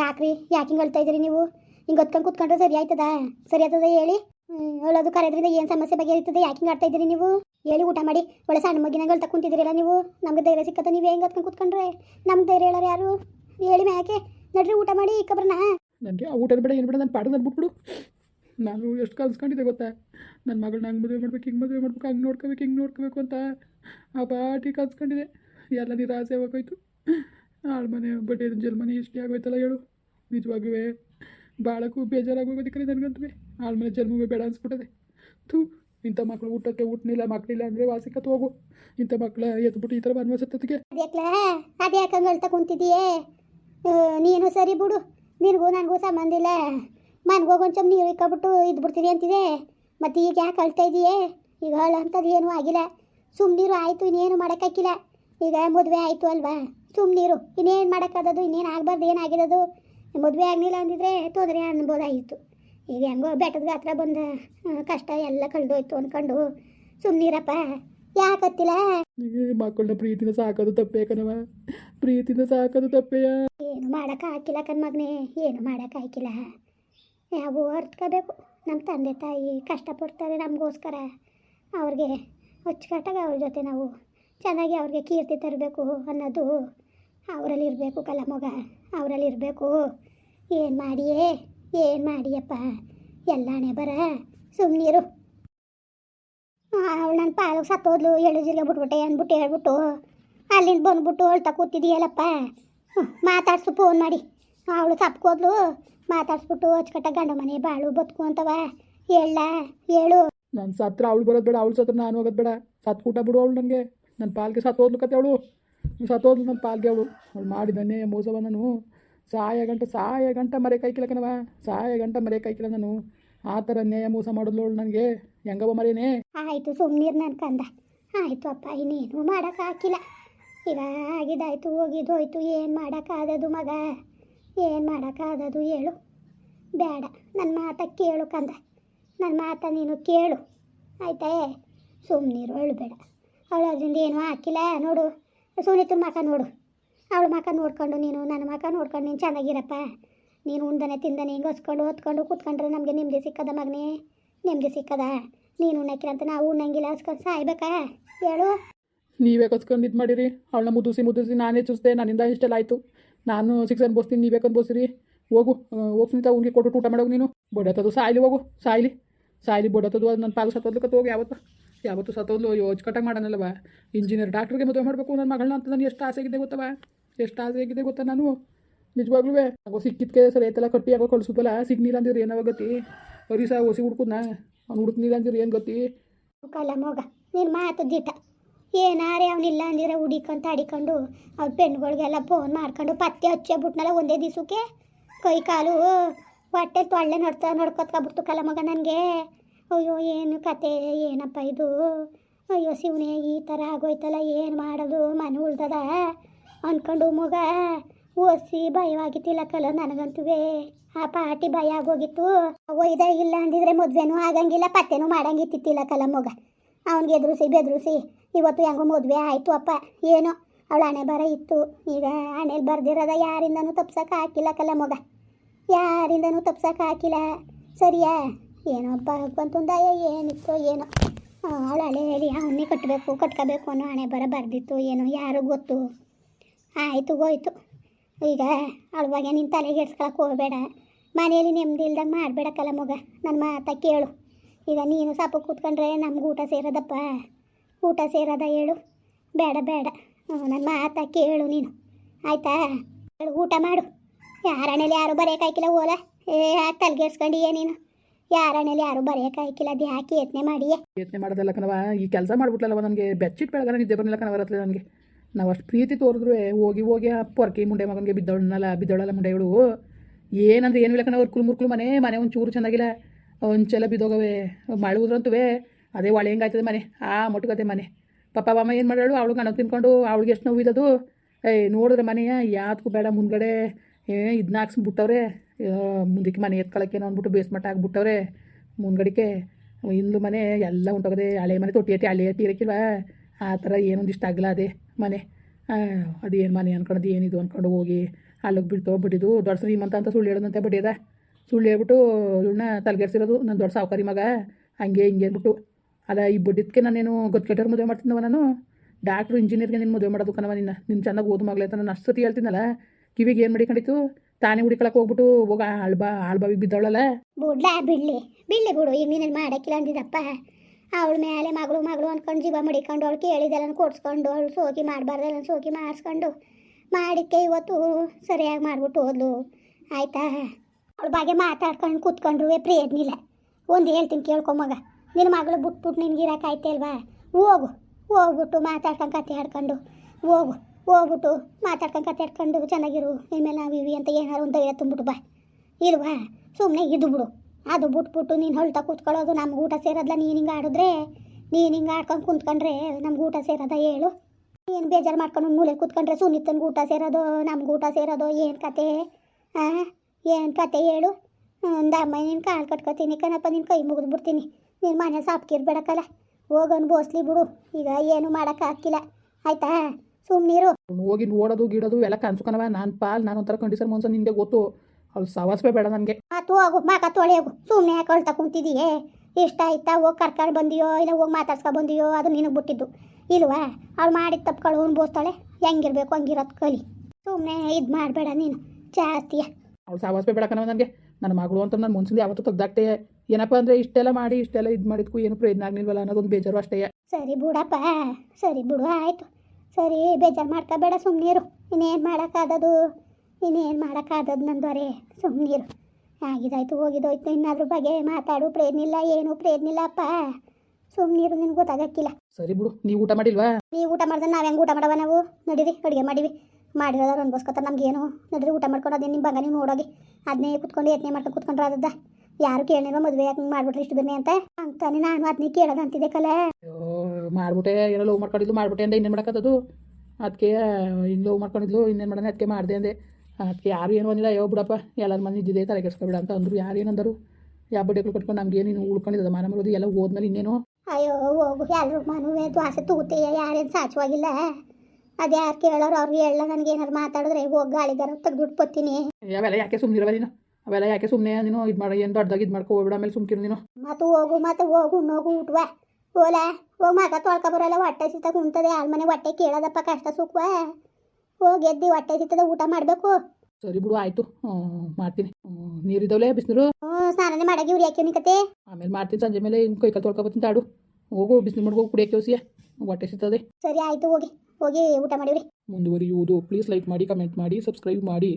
ಯಾಕೆ ಹಿಂಗೆ ಹೇಳ್ತಾ ಇದ್ದೀರಿ ನೀವು? ಹಿಂಗೆ ಹೊತ್ಕೊಂಡು ಕೂತ್ಕೊಂಡ್ರೆ ಸರಿ ಆಯ್ತದ? ಸರಿ ಆಯ್ತದ ಹೇಳಿ? ಹೇಳೋದು ಕರೆದ್ರಿಂದ ಏನು ಸಮಸ್ಯೆ ಬಗ್ಗೆ ಇರ್ತದೆ ಯಾಕೆ ಹಿಂಗೆ ಆಡ್ತಾ ಇದ್ದೀರಿ ನೀವು? ಹೇಳಿ ಊಟ ಮಾಡಿ. ಒಳ್ಳೆ ಸಣ್ಣ ಮಗಿನಾಗ ಹೇಳ್ತಾ ಕುಂತಿದ್ದೀರಲ್ಲ ನೀವು? ನಮ್ಗೆ ಧೈರ್ಯ ಸಿಕ್ಕತ್ತ ನೀವು ಹೆಂಗೆ ಹತ್ಕೊಂಡು ಕೂತ್ಕೊಂಡ್ರೆ? ನಮ್ಗೆ ಧೈರ್ಯ ಹೇಳೋರು ಯಾರು? ಹೇಳಿ ಮ್ಯಾಕೆ. ನಡ್ರಿ ಊಟ ಮಾಡಿ ಕಬ್ರನ ನನಗೆ ಆ ಊಟದ ಬೇಡ, ಏನು ಬೇಡ, ನಾನು ನಾನು ಬಿಟ್ಬಿಡು ನಾನು ಎಷ್ಟು ಕಲ್ಸ್ಕೊಂಡಿದ್ದೆ ಗೊತ್ತಾ? ನನ್ನ ಮಗಳನ್ನ ಹಂಗೆ ಮದುವೆ ಮಾಡ್ಬೇಕು, ಹಿಂಗೆ ಮದುವೆ ಮಾಡ್ಬೇಕು, ಹಂಗೆ ನೋಡ್ಕೋಬೇಕು, ಹಿಂಗೆ ನೋಡ್ಕೋಬೇಕು ಅಂತ ಆ ಪಾಟಿ ಕಲ್ಸ್ಕೊಂಡಿದೆ ಎಲ್ಲ ನಿರಾಸೆ ಆಗೋಯ್ತು ಆಳು ಬಟ್ ಜಲ್ಮನೆ ಇಷ್ಟೇ ಆಗೋಯ್ತಲ್ಲ ಹೇಳು. ನಿಜವಾಗುವೇ ಭಾಳಕ್ಕೂ ಬೇಜಾರಾಗೋಗೋದಕ್ಕೆ ನನಗಂತೂ ಆಳು ಮನೆ ಜನ್ಮವೇ ಬೇಡ ಅನ್ಸ್ಬಿಟ್ಟದೆ. ಥೂ ಇಂಥ ಮಕ್ಕಳು ಊಟಕ್ಕೆ ಊಟನಿಲ್ಲ ಮಕ್ಕಳಿಲ್ಲ ಅಂದರೆ ವಾಸಿಕತ್ತು ಹೋಗು. ಇಂಥ ಮಕ್ಕಳ ಎತ್ಬಿಟ್ಟು ಈ ಥರ ಬನ್ವಸತ್ತದಕ್ಕೆ ಅದ್ಯಾಕೆ ಹಂಗೆ ಹೇಳ್ತಾ ಕುಂತಿದ್ದೀಯೇ? ಆ, ನೀನು ಸರಿ ಬಿಡು. ನಿನಗೂ ನನಗೂ ಸಂಬಂಧ ಇಲ್ಲ. ಮನ್ಗೋಗೊಂಚಮ್ ನೀರು ಇಕ್ಕೊಬಿಟ್ಟು ಇದ್ದು ಬಿಡ್ತೀನಿ ಅಂತಿದೆ. ಮತ್ತು ಈಗ ಯಾಕೆ ಅಳ್ತಾ ಇದೆಯೇ? ಈಗ ಹಳ ಅಂಥದ್ದು ಏನೂ ಆಗಿಲ್ಲ. ಸುಮ್ಮನೀರು ಆಯಿತು ಇನ್ನೇನು ಮಾಡೋಕ್ಕಾಗಿಲ್ಲ ಈಗ ಮದುವೆ ಆಯಿತು ಅಲ್ವಾ? ಸುಮ್ಮನೀರು ಇನ್ನೇನು ಮಾಡೋಕ್ಕಾದದು ಇನ್ನೇನು ಆಗಬಾರ್ದು ಏನಾಗಿರೋದು? ಮದುವೆ ಆಗಲಿಲ್ಲ ಅಂದಿದ್ರೆ ತೊಂದರೆ ಅನ್ಬೋದಾಗಿತ್ತು ಈಗ ಹೆಂಗೋ ಬೆಟ್ಟದ ಗಾತ್ರ ಬಂದ ಕಷ್ಟ ಎಲ್ಲ ಕಳೆದೋಯ್ತು ಅಂದ್ಕೊಂಡು ಸುಮ್ಮನೀರಪ್ಪ ಯಾಕತ್ತಿಲ್ಲ ಮಕ್ಕಳನ್ನ ಪ್ರೀತಿನ ಸಾಕೋದು ತಪ್ಪೇ ಕಣವ ಪ್ರೀತಿನ ಸಾಕೋದು ತಪ್ಪೆಯ ಏನು ಮಾಡಕ್ಕೆ ಹಾಕಿಲ್ಲ ಕಣ್ಮಗನೇ ಏನು ಮಾಡೋಕೆ ಹಾಕಿಲ್ಲ. ಯಾವ ಅರ್ತ್ಕೋಬೇಕು. ನಮ್ಮ ತಂದೆ ತಾಯಿ ಕಷ್ಟಪಡ್ತಾರೆ ನಮಗೋಸ್ಕರ. ಅವ್ರಿಗೆ ಅಚ್ಚುಕಟ್ಟಾಗಿ ಅವ್ರ ಜೊತೆ ನಾವು ಚೆನ್ನಾಗಿ ಅವ್ರಿಗೆ ಕೀರ್ತಿ ತರಬೇಕು ಅನ್ನೋದು ಅವರಲ್ಲಿ ಇರಬೇಕು ಕಲ ಮಗ ಅವರಲ್ಲಿ ಇರಬೇಕು ಏನು ಮಾಡಿಯೇ, ಏನು ಮಾಡಿಯಪ್ಪ? ಎಲ್ಲಾಣೆ ಬರ ಸುಮ್ಮನೀರು ಅವಳು ನನ್ನ ಪಾಲು ಸತ್ತೋದ್ಲು ಎಳು ಜಿಲ್ಲೆ ಬಿಟ್ಬಿಟ್ಟೆ ಅಂದ್ಬಿಟ್ಟು ಹೇಳ್ಬಿಟ್ಟು, ಅಲ್ಲಿಂದ ಬಂದ್ಬಿಟ್ಟು ಅಳ್ತಾ ಕೂತಿದೀಯಲ್ಲಪ್ಪ. ಮಾತಾಡ್ಸು ಫೋನ್ ಮಾಡಿ. ಅವಳು ಸಪ್ಕೋದ್ಲು, ಮಾತಾಡ್ಸ್ಬಿಟ್ಟು ಅಚ್ಚುಕಟ್ಟ ಗಂಡ ಮನೆ ಬಾಳು ಬದುಕು ಅಂತವ. ಹೇಳ, ಹೇಳು. ನನ್ನ ಸತ್ರ ಅವಳು ಬರೋದು ಬೇಡ, ಅವಳು ಸತ್ರ ನಾನು ಹೋಗೋದು ಬೇಡ. ಸತ್ ಕೂಟ ಬಿಡು ಅವಳು ನನಗೆ. ನನ್ನ ಪಾಲ್ಗೆ ಸತ್ತೋದ್ಲು ಕತೆ ಅವಳು. ಸತ್ತೋದ್ಲು ನನ್ನ ಪಾಲ್ಗೆ ಅವಳು. ಅವಳು ಮಾಡಿದನ್ನೇ ಮೋಸವ ನಾನು. ಸಹಾಯ ಗಂಟ ಸಹಾಯ ಗಂಟ ಮರೆ ಕೈ ಕಣವ ಸಹಾಯ ಗಂಟ ಮರೆ ಕೈಕಿಲ್ಲ ನಾನು. ಆ ಥರ ನ್ಯಾಯ ಮೋಸ ಮಾಡಿದ್ಲು ಅವಳು ನನಗೆ. ಹೆಂಗವ ಮರೇನೆ? ಆಯಿತು ಸುಮ್ಮನೀರು ನನ್ನ ಕಂದ. ಆಯಿತು ಅಪ್ಪ, ಇನ್ನೇನು ಮಾಡೋಕೆ ಹಾಕಿಲ್ಲ. ಈಗ ಆಗಿದ್ದಾಯ್ತು ಹೋಗಿದ್ದು ಹೋಯ್ತು. ಏನು ಮಾಡೋಕ್ಕಾದದು ಮಗ? ಏನು ಮಾಡೋಕ್ಕಾದದು ಹೇಳು. ಬೇಡ ನನ್ನ ಮಾತ ಕೇಳು ಕಂದ. ನನ್ನ ಮಾತ ನೀನು ಕೇಳು. ಆಯ್ತಾ? ಸುಮ್ಮನೀರು ಅಳಬೇಡ ಅವಳು ಅದರಿಂದ ಏನೂ ಹಾಕಿಲ್ಲ. ನೋಡು, ಸುನೀತನ ಮಕ ನೋಡು. ಅವಳ ಮಕ ನೋಡ್ಕೊಂಡು ನೀನು, ನನ್ನ ಮಕ ನೋಡ್ಕೊಂಡು ನೀನು ಚೆನ್ನಾಗಿರಪ್ಪ. ನೀನು ಉಂಡನೆ ತಿಂದನೆ, ಹಿಂಗೆ ಹೊಸ್ಕೊಂಡು, ಹೊತ್ಕೊಂಡು, ಕೂತ್ಕೊಂಡ್ರೆ ನಮಗೆ ನೆಮ್ಮದಿ ಸಿಕ್ಕದ ಮಗನೇ? ನೆಮ್ಮದಿ ಸಿಕ್ಕದ? ನೀನು ಉಣ್ಣಕ್ಕಿಲ್ಲ ಅಂತ ನಾವು ಉಣ್ಣಂಗಿಲ್ಲ, ಹೊಸ್ಕೊಂಡು ಸಾಯ್ಬೇಕಾ? ಹೇಳು. ನೀವೇ ಕಸ್ಕೊಂಡು ಇದು ಮಾಡಿರಿ. ಅವಳನ್ನ ಮುದುಸಿ ಮುದುಸಿ ನಾನೇ ಚುಸ್ದೆ ನನ್ನಿಂದ ಇಷ್ಟೆಲ್ಲ ಆಯಿತು. ನಾನು ಶಿಕ್ಷಣ ಬೋಸ್ತೀನಿ, ನೀವೇ ಬೋಸಿರಿ ಹೋಗು ಹೋಗಿ ಸುನೀತಾ ಉಂಗಿ ಕೊಟ್ಟು ಊಟ ಮಾಡೋಗು ನೀನು. ಬಡತದು ಸಾಯ್ಲಿ ಹೋಗು, ಸಾಯ್ಲಿ. ಸಾಯ್ಲಿ ಬಡತದು, ಅದು ನನ್ನ ಪಾಲು ಸತ್ತೋದ್ಲು ಕತ್ತು ಹೋಗಿ ಯಾವತ್ತು. ಯಾವತ್ತು ಸತ್ತೋದ್ಲು? ಯೋಚ್ ಮಾಡೋಣಲ್ವ ಇಂಜಿನಿಯರ್ ಡಾಕ್ಟ್ರಿಗೆ ಮದುವೆ ಮಾಡಬೇಕು ನನ್ನ ಮಗಳನ್ನ ಅಂತ ನಾನು ಎಷ್ಟು ಆಸೆ ಆಗಿದೆ ಗೊತ್ತವ ಎಷ್ಟು ಆಸೆ ಆಗಿದೆ ಗೊತ್ತಾ ನಾನು? ನಿಜವಾಗ್ಲೂ ಆಗೋ ಸಿಕ್ಕಿದ್ಕೆ ಸರಿ ಆಯ್ತಲ್ಲ, ಕಟ್ಟಿ ಆಗೋ ಕಳ್ಸುತ್ತಲ್ಲ? ಸಿಗ್ನಿಲ್ಲ ಅಂದಿದ್ರೆ ಏನವ ಗತಿ? ಬರೀ ಸಹ ಹೊಸಿ ಹುಡ್ಕುದ್ನ? ಅವ್ನು ಹುಡುಕ್ನಿಲ್ಲ ಅಂದಿದ್ರೆ ಏನು ಗತಿ? ಕಲ್ಲ ಮಗ ನಿನ್ನ ಮಾತು ದಿಟ ಏನಾರೇ ಅವನಿಲ್ಲ ಅಂದಿರ ಹುಡಿಕೊಂತ ಅಡಿಕೊಂಡು ಅವ್ರ ಪೆಣ್ಗಳಿಗೆಲ್ಲ ಫೋನ್ ಮಾಡ್ಕೊಂಡು ಪತ್ತೆ ಹಚ್ಚೇಬಿಟ್ನಲ್ಲ ಒಂದೇ ದಿವಸಕ್ಕೆ? ಕೈ ಕಾಲು ಹೊಟ್ಟೆ ತೊಳ್ಳೆ ನೋಡ್ತಾ ನೋಡ್ಕೊತ್ಕೊಬಿಡ್ತು ಕಲ ನನಗೆ. ಅಯ್ಯೋ, ಏನು ಕತೆ, ಏನಪ್ಪ ಇದು? ಅಯ್ಯೋ, ಶಿವನೇ, ಈ ಥರ ಆಗೋಯ್ತಲ್ಲ, ಏನು ಮಾಡೋದು? ಮನೆ ಉಳ್ದದ? ಅಂದ್ಕೊಂಡು ಮಗ, ಓಸಿ ಭಯವಾಗಿತ್ತಿಲ್ಲ ಕಲ ನನಗಂತೂ ಆ ಪಾಟಿ ಭಯ ಆಗೋಗಿತ್ತು. ಒಯ್ದ ಇಲ್ಲ ಅಂದಿದ್ರೆ ಮದುವೆನೂ ಆಗಂಗಿಲ್ಲ, ಪತ್ತೆನೂ ಮಾಡಂಗಿತ್ತಿತ್ತಿಲ್ಲ ಕಲ ಮಗ. ಅವ್ನಿಗೆ ಎದುರಿಸಿ, ಬೆದ್ರಿಸಿ, ಇವತ್ತು ಹೆಂಗೋ ಮದುವೆ ಆಯಿತು ಅಪ್ಪ. ಏನೋ, ಅವಳ ಹಣೆ ಬರ ಇತ್ತು. ಈಗ ಹಣೆಲಿ ಬರ್ದಿರೋದ ಯಾರಿಂದನೂ ತಪ್ಸಕ್ಕೆ ಹಾಕಿಲ್ಲ ಕಲ ಮಗ. ಯಾರಿಂದನೂ ತಪ್ಸಕ್ಕೆ ಹಾಕಿಲ್ಲ. ಸರಿಯಾ? ಏನೋ ದಯ ಏನಿತ್ತು ಏನೋ. ಅವಳು ಹಳೆ ಹೇಳಿ ಅವನ್ನೇ ಕಟ್ಟಬೇಕು ಕಟ್ಕೋಬೇಕು ಅನ್ನೋ ಹಣೆ ಬರ ಬರ್ದಿತ್ತು, ಏನೋ, ಯಾರು ಗೊತ್ತು? ಆಯಿತು, ಹೋಯ್ತು. ಈಗ ಅವಳವಾಗ ನಿನ್ನ ತಲೆಗೆ ಎಡ್ಸ್ಕೊಳಕ್ಕೆ ಹೋಗಬೇಡ. ಮನೆಯಲ್ಲಿ ನೆಮ್ಮದಿ ಇಲ್ದಂಗೆ ಮಾಡಬೇಡ ಕಲ ಮಗ. ನನ್ನ ಮಾತ ಕೇಳು. ಈಗ ನೀನು ಸಾಪ ಕೂತ್ಕೊಂಡ್ರೆ ನಮ್ಗೆ ಊಟ ಸೇರೋದಪ್ಪ. ಊಟ ಸೇರೋದ ಹೇಳು. ಬೇಡ ಬೇಡ. ನನ್ನ ಮಾತ ಕೇಳು ನೀನು. ಆಯ್ತಾ? ಊಟ ಮಾಡು. ಯಾರಣೆಲಿ ಯಾರು ಬರೆಯೋಕ್ಕಾಯ್ಕಿಲ್ಲ ಓಲ? ಏ ತಲೆಗೆಡ್ಸ್ಕೊಂಡಿಯೇ ನೀನು? ಯಾರಣೆಲಿ ಯಾರು ಬರೆಯೋಕ್ಕಾಯ್ಕಿಲ್ಲ ಅದು ಯಾಕೆ ಯತ್ನೆ ಮಾಡಿಯೇ. ಯತ್ನೆ ಮಾಡೋದಲ್ಲ ಕಣವ ಈ ಕೆಲಸ ಮಾಡ್ಬಿಟ್ಲಲ್ಲವ ನನಗೆ. ಬೆಚ್ಚಿಟ್ಟು ಬೆಳಗಾನ ನಿದ್ದೆ ಬರಲಿಲ್ಲ ಕಣವ ರತ್ಲೆ ನನಗೆ. ನಾವು ಅಷ್ಟು ಪ್ರೀತಿ ತೋರಿದ್ರು ಹೋಗಿ ಹೋಗಿ ಆ ಪೊರ್ಕಿ ಮುಂಡೆ ಮಗನಿಗೆ ಬಿದ್ದವಳನ್ನಲ್ಲ ಬಿದ್ದವಳಲ್ಲ ಮುಂಡೆಗಳು ಏನಂದ್ರೆ ಇಲ್ಲ ಕಣ ಅವ್ರು ಕುಲು ಮುರ್ಕುಲು ಮನೆ ಮನೆ ಒಂದು ಚೂರು ಚೆನ್ನಾಗಿಲ್ಲ. ಒಂಚೆಲ್ಲ ಬಿದ್ದೋಗವೆ. ಮಳೆ ಉದ್ರಂತುವೆ ಅದೇ ಒಳೆ ಹೆಂಗಾಯ್ತದೆ ಮನೆ. ಆ ಮೊಟ್ಟಗತೆ ಮನೆ. ಪಾಪ ಅಮ್ಮ ಏನು ಮಾಡಾಳು ಅವಳು ಗಣ ತಿನ್ಕೊಂಡು ಅವಳಿಗೆ ಎಷ್ಟು ನೋವು ಇದ್ದದು ಏಯ್ ನೋಡಿದ್ರೆ ಮನೆಯ ಯಾವ್ದಕ್ಕೂ ಬೇಡ, ಮುಂದ್ಗಡೆ. ಏ ಇದನ್ನ ಹಾಕ್ಸ್ಬಿಟ್ಟವ್ರೆ. ಮುಂದಕ್ಕೆ ಮನೆ ಎತ್ಕೊಳ್ಳೋಕ್ಕೇನೋ ಅಂದ್ಬಿಟ್ಟು ಬೇಸ್ಮೆಂಟ್ ಆಗಿಬಿಟ್ಟವ್ರೆ. ಮುಂದ್ಗಡಿಕೆ ಇಂದು ಮನೆ ಎಲ್ಲ ಉಂಟೋಗದೆ, ಹಳೆ ಮನೆ ತೊಟ್ಟಿ ಹಳೆ ತೀರಕ್ಕಿಲ್ವ ಆ ಥರ ಏನೊಂದಿಷ್ಟು ಆಗಲ್ಲ ಅದೇ ಮನೆ. ಅದೇನು ಮನೆ ಅನ್ಕೊಂಡು ಏನಿದು ಅಂದ್ಕೊಂಡು ಹೋಗಿ ಅಲ್ಲಿಗೆ ಬಿಡ್ತೋ, ಬಿಟ್ಟಿದ್ದು. ದೊಡ್ಡ ಶ್ರೀಮಂತ ಅಂತ ಸುಳ್ಳು ಹೇಳೋದಂತೆ ಬಡಿಯದ. ಸುಳ್ಳು ಹೇಳ್ಬಿಟ್ಟು ಇವಳನ್ನ ತಲೆಗೆಡ್ಸಿರೋದು ನನ್ನ ದೊಡ್ಡ ಸಾವುಕಾರಿ ಮಗ. ಹಂಗೆ ಹಿಂಗೆ ಅಂದ್ಬಿಟ್ಟು. ಅಲ್ಲ ಈ ಬಡ್ಡಿದ್ಕೆ ನಾನೇನು ಗೊತ್ಕೆಟ್ಟವ್ರು ಮದುವೆ ಮಾಡ್ತಿದ್ದವ ನಾನು? ಡಾಕ್ಟ್ರು, ಇಂಜಿನಿಯರ್ಗೆ ನಿನ್ನ ಮದುವೆ ಮಾಡೋದು ಕಣವ ನಿನ್ನ. ನಿನ್ನ ಚೆನ್ನಾಗಿ ಓದು ಮಗಳೇ ಅಂತ ನಾನು ಅಷ್ಟು ಸತಿ ಹೇಳ್ತೀನಲ್ಲ ಕಿವಿಗೆ ಏನು ಮಾಡಿಕೊಂಡಿತ್ತು ತಾನೇ ಹುಡಿಕೊಳಕ್ಕೆ ಹೋಗ್ಬಿಟ್ಟು ಹೋಗ ಆಳ್ಬಾ ಆಳ್ಬಾವಿಗೆ ಬಿದ್ದವಳಲ್ಲ. ಬಿಡ್ಲಾ, ಬಿಡ್ಲಿ ಬಿಡ್ಲಿ ಬಿಡು, ಈಗ ಮಾಡಕ್ಕಿಲ್ಲ ಅಂದಿದ್ದಪ್ಪ. ಅವಳ ಮೇಲೆ ಮಗಳು ಮಗಳು ಅಂದ್ಕೊಂಡು ಜೀವ ಮಡಿಕೊಂಡು ಅವಳು ಕೇಳಿದೆಲ್ಲ ಕೊಡ್ಸ್ಕೊಂಡು, ಅವಳು ಸೋಕಿ ಮಾಡಬಾರ್ದಲ್ಲ ಸೋಕಿ ಮಾಡಿಸ್ಕೊಂಡು ಮಾಡಿಕ್ಕೆ ಇವತ್ತು ಸರಿಯಾಗಿ ಮಾಡಿಬಿಟ್ಟು ಹೋದ್ಲು. ಆಯ್ತಾ? ಅವಳ ಬಗ್ಗೆ ಮಾತಾಡ್ಕೊಂಡು ಕೂತ್ಕೊಂಡ್ರು ಪ್ರಯೋಜನಿಲ್ಲ ಒಂದು ಹೇಳ್ತೀನಿ ಕೇಳ್ಕೊ ಮಗ. ನಿನ್ನ ಮಗಳು ಬಿಟ್ಬಿಟ್ಟು ನಿನ್ಗೆ ಇರೋಕ್ಕಾಯ್ತೆ ಅಲ್ವಾ? ಹೋಗು, ಹೋಗ್ಬಿಟ್ಟು ಮಾತಾಡ್ಕೊಂಡು, ಕತೆ ಆಡ್ಕೊಂಡು ಹೋಗು. ಹೋಗ್ಬಿಟ್ಟು ಮಾತಾಡ್ಕೊಂಡು ಕತೆ ಆಡ್ಕೊಂಡು ಚೆನ್ನಾಗಿರು, ಇನ್ಮೇಲೆ ನಾವು ಇವಿ ಅಂತ ಏನಾರು ಒಂದು ಧೈರ್ಯ ತುಂಬಿಟ್ಟು ಬಾ. ಇಲ್ವಾ ಸುಮ್ಮನೆ ಇದು ಬಿಡು. ಅದು ಬಿಟ್ಬಿಟ್ಟು ನೀನು ಹೊಳ್ತಾ ಕೂತ್ಕೊಳ್ಳೋದು ನಮ್ಗೆ ಊಟ ಸೇರೋದ್ಲ, ನೀನು ಹಿಂಗೆ ಆಡಿದ್ರೆ? ನೀನು ಹಿಂಗೆ ಆಡ್ಕೊಂಡು ಕುಂತ್ಕೊಂಡ್ರೆ ನಮ್ಗೆ ಊಟ ಸೇರೋದ ಹೇಳು. ನೀನು ಬೇಜಾರು ಮಾಡ್ಕೊಂಡು ಮೂಲೆ ಕೂತ್ಕೊಂಡ್ರೆ ಸುನೀತನ್ಗೆ ಊಟ ಸೇರೋದು, ನಮ್ಗೆ ಊಟ ಸೇರೋದು, ಏನು ಕತೆ? ಹಾಂ ಏನು ಕತೆ ಹೇಳು? ಅಮ್ಮ ನೀನು ಕಾಲು ಕಟ್ಕೊತೀನಿ, ಕಣಪ್ಪ ನಿನ್ನ ಕೈ ಮುಗಿದು ಬಿಡ್ತೀನಿ. ನೀನು ಮನೆ ಸಾಪ್ಕಿರ್ಬೇಡಕ್ಕಲ್ಲ ಹೋಗೋನು ಬೋಸ್ಲಿ ಬಿಡು. ಈಗ ಏನು ಮಾಡೋಕ್ಕಾಗಿಲ್ಲ ಆಯ್ತಾ? ಸುಮ್ಮನಿರು ಹೋಗಿ ನೋಡೋದು ಗಿಡದು ಎಲ್ಲ ಕನ್ಸ್ಕೊನವ ನಾನು ಪಾಲ್ ನಾನು ಒಂಥರ ಕಂಡೀಸರ್ ಮನ್ಸ ನಿನಗೆ ಗೊತ್ತು. ಅವ್ಳು ಸವಾಸ್ಬೇ ಬೇಡ ನನಗೆ. ಆತು ಹೋಗು ಮಾಕ ತೊಳೆಯೋಗು ಸುಮ್ಮನೆ ಯಾಕೆ ಅಳ್ತಾ ಕುಂತಿದೀಯೇ? ಇಷ್ಟ ಆಯ್ತಾ? ಹೋಗಿ ಕರ್ಕೊಂಡು ಬಂದಿಯೋ ಇಲ್ಲ ಹೋಗಿ ಮಾತಾಡ್ಸ್ಕೊ ಬಂದಿಯೋ? ಅದು ನಿನಗೆ ಬಿಟ್ಟಿದ್ದು. ಇಲ್ವಾ? ಅವ್ಳು ಮಾಡಿದ ತಪ್ಪುಗಳು ಅನ್ಬೋಸ್ತಾಳೆ ಹೆಂಗಿರ್ಬೇಕು ಹಂಗಿರೋದು ಕಲಿ. ಸುಮ್ಮನೆ ಇದು ಮಾಡಬೇಡ ನೀನು. ಜಾಸ್ತಿಯ ಅವ್ಳು ಸವಾಸ್ಬೇ ಬೇಡ ಕಣವ ನನಗೆ. ನನ್ನ ಮಗಳು ಅಂತ ನನ್ನ ಮನ್ಸಿಂದ ಯಾವತ್ತು ತೆಗ್ದಾಕ್ತೆ. ಏನಪ್ಪ ಅಂದ್ರೆ ಇಷ್ಟೆಲ್ಲ ಮಾಡಿ ಇಷ್ಟೆಲ್ಲ ಇದು ಮಾಡಿದ್ಕು ಏನು ಪ್ರಯೋಜನ ಆಗಲಿಲ್ವಲ್ಲ ಅನ್ನೋದೊಂದು ಬೇಜಾರು ಅಷ್ಟೇ. ಸರಿ ಬಿಡಪ್ಪ. ಸರಿ ಬಿಡು ಆಯಿತು. ಸರಿ ಬೇಜಾರು ಮಾಡ್ಕೋಬೇಡ ಸುಮ್ಮನಿರು ಇನ್ನೇನು ಮಾಡೋಕ್ಕಾದದು? ಇನ್ನೇನು ಮಾಡೋಕ್ಕಾದದು ನಂದೊರೆ? ಸುಮ್ಮನಿರು ಆಗಿದಾಯ್ತು ಹೋಗಿದೋಯ್ತು. ಇನ್ನಾದ್ರ ಬಗ್ಗೆ ಮಾತಾಡು. ಪ್ರೇರ್ನಿಲ್ಲ ಏನು ಪ್ರೇರ್ನಿಲ್ಲಪ್ಪ ಸುಮ್ಮನಿರು ನಿನ್ಗೆ ಗೊತ್ತಾಗಕ್ಕಿಲ್ಲ. ಸರಿ ಬಿಡು ನೀವು ಊಟ ಮಾಡಿಲ್ವಾ? ನೀವು ಊಟ ಮಾಡ್ದ ನಾವು ಹೆಂಗೆ ಊಟ ಮಾಡವ ನಾವು? ನಡೀರಿ ಅಡುಗೆ ಮಾಡಿವಿ. ಮಾಡಿರೋದಾರ ಅನ್ಬೋಸ್ಕೊತಾರೆ ನಮಗೇನು? ನಡೀರಿ ಊಟ ಮಾಡ್ಕೊಂಡು ಅದೇ ನಿಮ್ಮ ಬಂಗ ನೀವು ನೋಡೋಗಿ. ಅದನ್ನೇ ಕುತ್ಕೊಂಡು ಯತ್ನೆ ಮಾಡ್ಕೊಂಡು ಕುತ್ಕೊಂಡ್ರೆ ಅದದ ಯಾರು ಕೇಳಿಲ್ವ ಮದುವೆ ಯಾಕೆ ಮಾಡ್ಬಿಟ್ರಿ ಇಷ್ಟು ಬನ್ನಿ ಅಂತ? ಅಂತಾನೆ ನಾನು ಅದನ್ನೇ ಕೇಳೋದಂತಿದೆ ಕಲೆ. ಮಾಡ್ಬಿಟ್ಟೆ ಏನೋ ಲವ್ ಮಾಡ್ಕೊಂಡಿದ್ಲು ಮಾಡ್ಬಿಟ್ಟೆ ಅಂದೆ ಇನ್ನೇನು ಮಾಡೋಕ್ಕದು ಅದಕ್ಕೆ ಇನ್ನು ಲವ್ ಮಾಡ್ಕೊಂಡಿದ್ಲು ಇನ್ನೇನು ಮಾಡೋಣ ಅದಕ್ಕೆ ಮಾಡಿದೆ ಅಂದೆ. ಅದಕ್ಕೆ ಯಾರು ಏನು ಅಂದಿಲ್ಲ ಯಾವ ಬಿಡಪ್ಪ ಎಲ್ಲರ ಮನೆ ಇದ್ದಿದೆ ತಲೆ ಕೆಡಿಸ್ಕೊಬೇಡ ಅಂತ ಅಂದರು. ಯಾರು ಏನಂದರು ಯಾವ ಬಡ್ಡೆಗಳು ಕಟ್ಕೊಂಡು ನಮ್ಗೆ ಏನು ಉಳ್ಕೊಂಡಿದ್ದ ಮಾನ ಮರೋದು ಎಲ್ಲ ಹೋದ್ಮೇಲೆ ಇನ್ನೇನು? ಅಯ್ಯೋ ಹೋಗು ಎಲ್ಲರೂ ಮನುವೆ ದ್ವಾಸೆ ತೂಗುತ್ತೆ ಯಾರೇನು ಸಾಚವಾಗಿಲ್ಲ. ಅದು ಯಾರು ಕೇಳೋರು ಅವ್ರಿಗೆ ಹೇಳ ನನಗೆ ಏನಾರು ಮಾತಾಡಿದ್ರೆ ಹೋಗಿ ಗಾಳಿಗಾರ ತೆಗ್ದುಬಿಟ್ಟು ಬತ್ತೀನಿ ಅವೆಲ್ಲ ಯಾಕೆ ಸುಮ್ಮನಿರವ ನೀನು? ಅವೆಲ್ಲ ಯಾಕೆ ಸುಮ್ಮನೆ ನೀನು ಇದು ಮಾಡಿ ಏನು ದೊಡ್ಡದಾಗಿ ಇದು ಮಾಡ್ಕೊ ಹೋಗ್ಬಿಡ ಆಮೇಲೆ ಸುಮ್ಕಿರು ನೀನು. ಮತ್ತು ಹೋಗು ಮತ್ತು ಹೋಗು ಹೋಗು ಊಟವ ಓಲ ಹೋಗಿ ಮಗ ತೊಳ್ಕೊ ಬರೋಲ್ಲ ಹೊಟ್ಟೆ ಸಿತ ಕುಂತದೆ ಯಾರ ಮನೆ ಹೊಟ್ಟೆ ಕೇಳೋದಪ್ಪ ಕಷ್ಟ ಸುಖವ ಹೋಗಿ ಎದ್ದು ಹೊಟ್ಟೆ ಸಿತದ ಊಟ ಮಾಡಬೇಕು ಸರಿ ಬಿಡು ಆಯಿತು ಮಾಡ್ತೀನಿ ನೀರಿದ್ದಾವಲೇ ಬಿಸಿನೀರು ಹ್ಞೂ ಸ್ನಾನನೇ ಮಾಡಾಗಿ ಇವ್ರು ಯಾಕೆ ಕತೆ ಆಮೇಲೆ ಮಾಡ್ತೀನಿ ಸಂಜೆ ಮೇಲೆ ಕೈ ಕಾಲು ತೊಳ್ಕೊಬತ್ತೀನಿ ತಾಡು ಹೋಗು ಬಿಸಿನೀರು ಮಾಡ್ಕೋ ಕುಡಿಯೋಕೆ ಹೊಸಿಯ ಹೊಟ್ಟೆ ಸಿಗ್ತದೆ ಸರಿ ಆಯಿತು ಹೋಗಿ ಹೋಗಿ ಊಟ ಮಾಡಿವ್ರಿ ಮುಂದುವರಿಯುವುದು ಪ್ಲೀಸ್ ಲೈಕ್ ಮಾಡಿ ಕಮೆಂಟ್ ಮಾಡಿ ಸಬ್ಸ್ಕ್ರೈಬ್ ಮಾಡಿ